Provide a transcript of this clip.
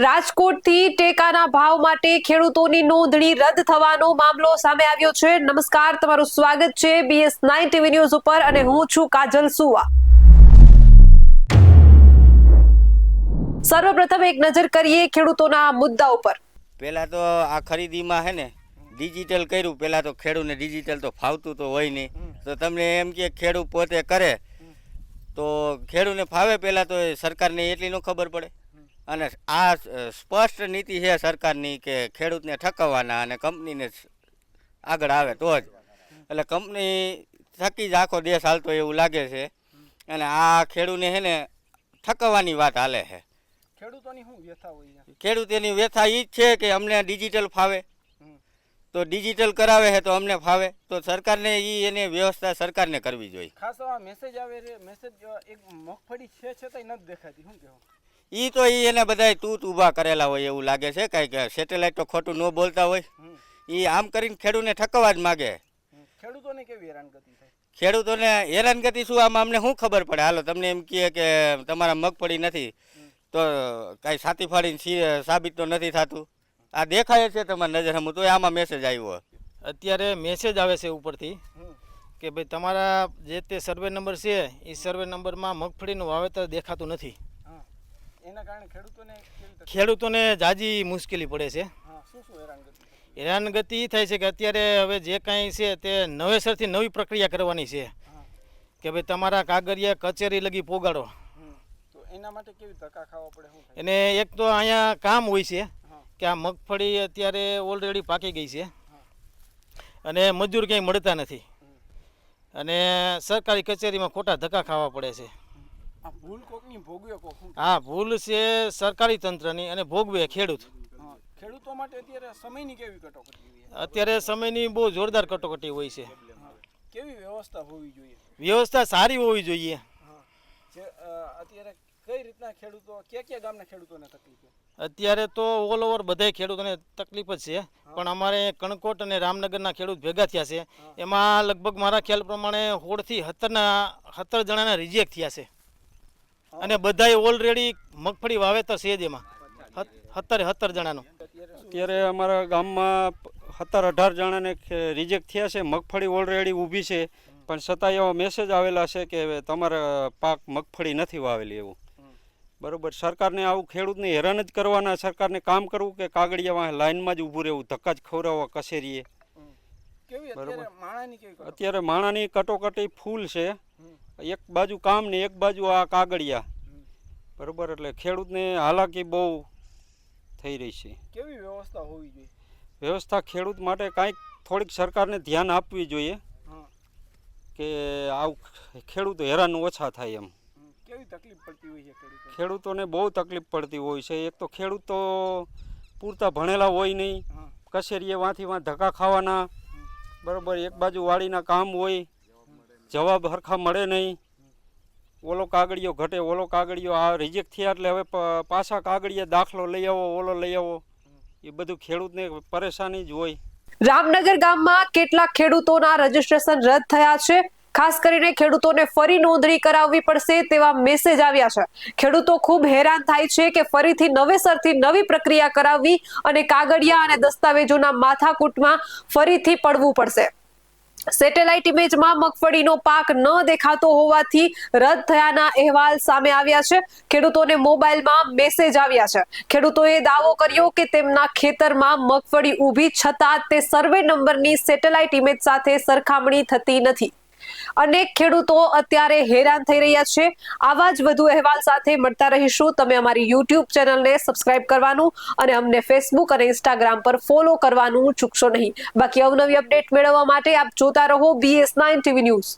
રાજકોટથી ટેકાના ભાવ માટે ખેડૂતોની નોંધણી રદ થવાનો મામલો સામે આવ્યો છે. નમસ્કાર તમારું સ્વાગત છે બીએસ નાઇન ટીવી ન્યૂઝ ઉપર અને હું છું કાજલ સુવા. સર્વપ્રથમ એક નજર કરીએ ખેડૂતોના મુદ્દા ઉપર. પહેલા તો આ ખરીદીમાં હે ને ડિજિટલ કર્યું. પહેલા તો ખેડૂતને ડિજિટલ તો ફાવતું તો હોય નહીં. તો તમને એમ કે ખેડૂત પોતે કરે તો ખેડૂતને ફાવે પહેલા તો એ સરકારને એટલી ન ખબર પડે. અને આ સ્પષ્ટ નીતિ છે સરકારની કે ખેડૂતને ઠકવવાના અને કંપનીને આગળ આવે તો જ. એટલે કંપની થકી જ આખો દેશ હાલતો એવું લાગે છે. અને આ ખેડૂતને છે ને ઠકવવાની વાત હાલે છે. ખેડૂતોની શું વ્યથા હોય છે વ્યથા એ જ છે કે અમને ડિજિટલ ફાવે. તો ડિજિટલ કરાવે છે તો અમને ફાવે. તો સરકારને એ એને વ્યવસ્થા સરકારને કરવી જોઈએ. ખાસ મેસેજ આવે મેસેજ એક મગફળી છે છતાંય નથી દેખાતી. શું કહેવું? એ તો એ એને બધાય તૂત ઊભા કરેલા હોય એવું લાગે છે. કાંઈક સેટેલાઇટ તો ખોટું ન બોલતા હોય. એ આમ કરીને ખેડૂતને ઠકવા જ માગે. ખેડૂતોને કેવી હેરાનગતિ થાય? ખેડૂતોને હેરાનગતિ શું? આમાં અમને શું ખબર પડે? હાલો તમને એમ કહે કે તમારા મગફળી નથી. તો કાંઈ સાતી ફાડીને સી- સાબિત તો નથી થતું. આ દેખાય છે તમારી નજર હમું તો આમાં મેસેજ આવ્યો અત્યારે મેસેજ આવે છે ઉપરથી કે ભાઈ તમારા જે તે સર્વે નંબર છે એ સર્વે નંબરમાં મગફળીનું વાવેતર દેખાતું નથી. એના કારણે ખેડૂતોને ખેડૂતોને જાજી મુશ્કેલી પડે છે. શું શું હેરાનગતિ? થાય? છે કે અત્યારે હવે જે કાંઈ છે તે નવેસરથી નવી પ્રક્રિયા કરવાની છે. કે ભાઈ તમારા કાગળિયા કચેરી લગી પોગાડો. તો એના માટે કેવી ધક્કા ખાવા પડે એને એક તો અહીંયા કામ હોય છે કે આ મગફળી અત્યારે ઓલરેડી પાકી ગઈ છે. અને મજૂર ક્યાંય મળતા નથી. અને સરકારી કચેરીમાં ખોટા ધક્કા ખાવા પડે છે. આ ભૂલ કોકની ભોગવે કોક શું? ભૂલ છે સરકારી તંત્રની અને ભોગવે ખેડૂત. ખેડૂતો માટે અત્યારે સમયની કેવી કટોકટી અત્યારે સમયની બહુ જોરદાર કટોકટી હોય છે. કેવી વ્યવસ્થા હોવી જોઈએ? વ્યવસ્થા સારી હોવી જોઈએ. હા અત્યારે કઈ રીતના ખેડૂતો કયા કયા ગામના ખેડૂતોને તકલીફ અત્યારે તો ઓલ ઓવર બધાય ખેડૂતોને તકલીફ જ છે. પણ અમારે કણકોટ અને રામનગરના ખેડૂત ભેગા થયા છે. એમાં લગભગ મારા ખ્યાલ પ્રમાણે સોળથી સત્તરના સત્તર જણાના રિજેક્ટ થયા છે. અને બધાય ઓલરેડી મગફળી વાવેતર છે જ એમાં. સત્તરે સત્તર જણાનો. અત્યારે અમારા ગામમાં સત્તર અઢાર જણાને રિજેક્ટ થયા છે મગફળી ઓલરેડી ઊભી છે પણ છતાં એવા મેસેજ આવેલા છે કે હવે તમારા પાક મગફળી નથી વાવેલી એવું. બરોબર સરકારને આવું ખેડૂતને હેરાન જ કરવાના સરકારને કામ કરવું કે કાગળિયા લાઈનમાં જ ઊભું રહેવું ધક્કા જ ખવડાવવા કસેરીએ બરોબર અત્યારે માણાની કેવી કટોકટી? અત્યારે માણાની કટોકટી ફૂલ છે. એક બાજુ કામ ને એક બાજુ આ કાગળિયા. બરોબર એટલે ખેડૂતને હાલાકી બહુ થઈ રહી છે. કેવી વ્યવસ્થા હોવી જોઈએ? વ્યવસ્થા ખેડૂત માટે કાંઈક થોડીક સરકારને ધ્યાન આપવી જોઈએ કે આવું ખેડૂતો હેરાન ઓછા થાય એમ. કેવી તકલીફ પડતી હોય છે ખેડૂતોને? બહુ તકલીફ પડતી હોય છે. એક તો ખેડૂતો પૂરતા ભણેલા હોય નહીં. કસેરીએ કચેરીએ વાંથી વાં ધક્કા ખાવાના. બરોબર એક બાજુ વાડીના કામ હોય. જવાબ હરખા મળે નહીં. ઓલો કાગળિયો ઘટે, ઓલો કાગળિયો આ રિજેક્ટ થયા એટલે હવે પાછા કાગળિયા દાખલો લઈ આવો, ઓલો લઈ આવો. એ બધું ખેડૂતને પરેશાની જ હોય. રામનગર ગામમાં કેટલાક ખેડૂતોના રજીસ્ટ્રેશન રદ થયા છે. ખાસ કરીને ખેડૂતોને ફરી નોંધણી કરાવવી પડશે તેવા મેસેજ આવ્યા છે. ખેડૂતો ખૂબ હેરાન થાય છે કે ફરીથી નવેસરથી નવી પ્રક્રિયા કરાવવી અને કાગળિયા અને દસ્તાવેજોના માથાકૂટમાં ફરીથી પડવું પડશે. સેટેલાઇટ ઇમેજમાં મગફળીનો પાક ન દેખાતો હોવાથી રદ થયાના અહેવાલ સામે આવ્યા છે. ખેડૂતોને મોબાઈલમાં મેસેજ આવ્યા છે. ખેડૂતોએ દાવો કર્યો કે તેમના ખેતરમાં મગફળી ઊભી, છતાં તે સર્વે નંબરની સેટેલાઇટ ઇમેજ સાથે સરખામણી થતી નથી. અનેક ખેડૂતો અત્યારે હેરાન થઈ રહ્યા છે. આવા જ વધુ અહેવાલ સાથે મળતા રહીશું. તમે અમારી યુટ્યુબ ચેનલને સબસ્ક્રાઇબ કરવાનું અને અમને ફેસબુક અને ઇન્સ્ટાગ્રામ પર ફોલો કરવાનું ચૂકશો નહીં. બાકી અવનવી અપડેટ મેળવવા માટે આપ જોતા રહો બીએસ નાઇન ટીવી ન્યૂઝ